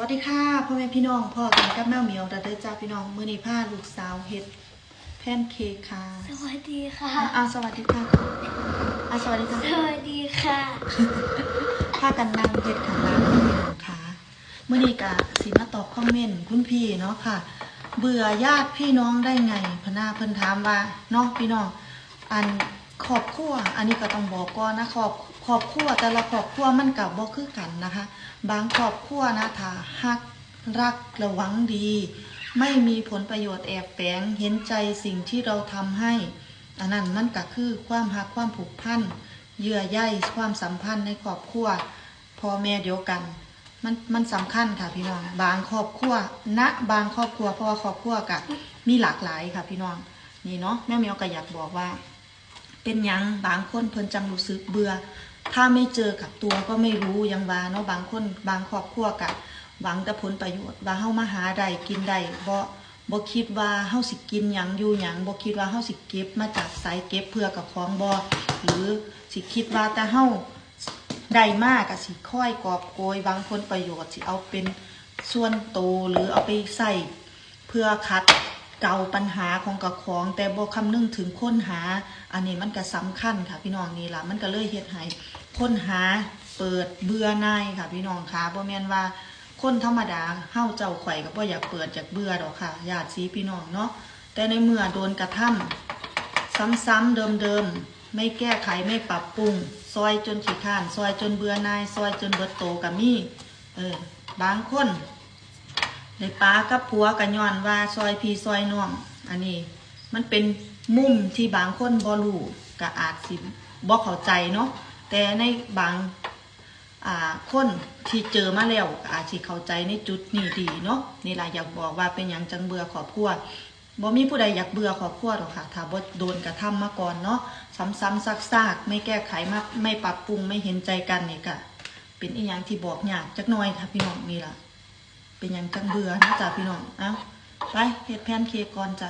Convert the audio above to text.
วัสดีค่ะพ่อแม่พี่น้องพ่อกันกับแม่เหมียวดัดเด้อจ้าพี่น้องมื้อนี้พาลูกสาวเฮ็ดแพนเค้กค่ะสวัสดีค่ะอะอะสวัสดีค่ะอะสวัสดีค่ะสวัสดีค่ะพากันนั่งเฮ็ดข้างล่างพี่น้องค่ะมื้อนี้ก็สิมาตอบคอมเมนต์คุณพี่เนาะค่ะ เบื่อญาติพี่น้องได้ไงพะนาเพิ่นถามว่าเนาะพี่น้องอัน ครอบครัวอันนี้ก็ต้องบอกก่อนนะครอบครอบครัวแต่ละครอบครัวมันก็บ่คือกันนะคะ บางครอบครัวนะถ้าฮักรักระวังดี ไม่มีผลประโยชน์แอบแฝงเห็นใจสิ่งที่เราทำให้อันนั้นมันก็คือความฮักความผูกพันเยื่อใยความสัมพันธ์ในครอบครัวพ่อแม่เดียวกันมันมันสำคัญค่ะพี่น้อง บางครอบครัวณบางครอบครัวเพราะว่าครอบครัวกับมีหลากหลายค่ะพี่น้อง นี่เนาะแม่เมียวก็อยากบอกว่า เป็นยังบางคนเพิ่นจังรู้สึกเบื่อ ถ้าไม่เจอกับตัวก็ไม่รู้ยังว่าเนาะบางคนบางครอบครัวกะหวังแต่ผลประโยชน์ว่าเฮามาหาได้กินได้บ่บ่คิดว่าเฮาสิกินหยังอยู่หยังบ่คิดว่าเฮาสิเก็บมาจากสายเก็บเพื่อกับของบ่หรือสิคิดว่าแต่เฮาได้มากก็สิค่อยกอบโกยบางผลประโยชน์สิเอาเป็นส่วนโตหรือเอาไปใส่เพื่อคัด เก่าปัญหาของกับของ แต่บ่คำนึงถึงค้นหา อันนี้มันก็สำคัญค่ะ พี่น้องนี่ละมันก็เลยเฮ็ดให้ค้นหาเปิดเบื่อหน่ายค่ะ พี่น้องค่ะบ่แม่นว่าคนธรรมดาเฮาเจ้าข่อยก็บ่อยากเปิดจากเบื่อดอกค่ะญาติสีพี่น้องเนาะแต่ในเมื่อโดนกระทำซ้ำๆเดิมๆไม่แก้ไขไม่ปรับปรุง ซอยจนขี้ข้าน ซอยจนเบื่อหน่าย ซอยจนเบิดโตก็มีเออบางคน ในป้ากับผัวกันย้อนว่าซอยพี่ซอยน้องอันนี้ มันเป็นมุมที่บางคนบ่รู้ก็อาจสิบ่เข้าใจเนาะแต่ในบางอ่าคนที่เจอมาแล้วก็อาจสิเข้าใจในจุดนี้ดีเนาะนี่ล่ะอยากบอกว่าเป็นหยังจังเบื่อครอบครัวบ่มีผู้ใดอยากเบื่อครอบครัวหรอกค่ะถ้าบ่โดนกระทำมาก่อนเนาะซ้ำๆซากๆ ไม่แก้ไขมาไม่ปรับปรุงไม่เห็นใจกันนี่ก็เป็นอีหยังที่บอกยากจักหน่อยค่ะพี่น้องนี่ล่ะ เป็นอย่างจังเบื่อนะจ๊ะพี่น้อง เอ้า ไปเฮ็ดแพนเค้กก่อนจ้ะ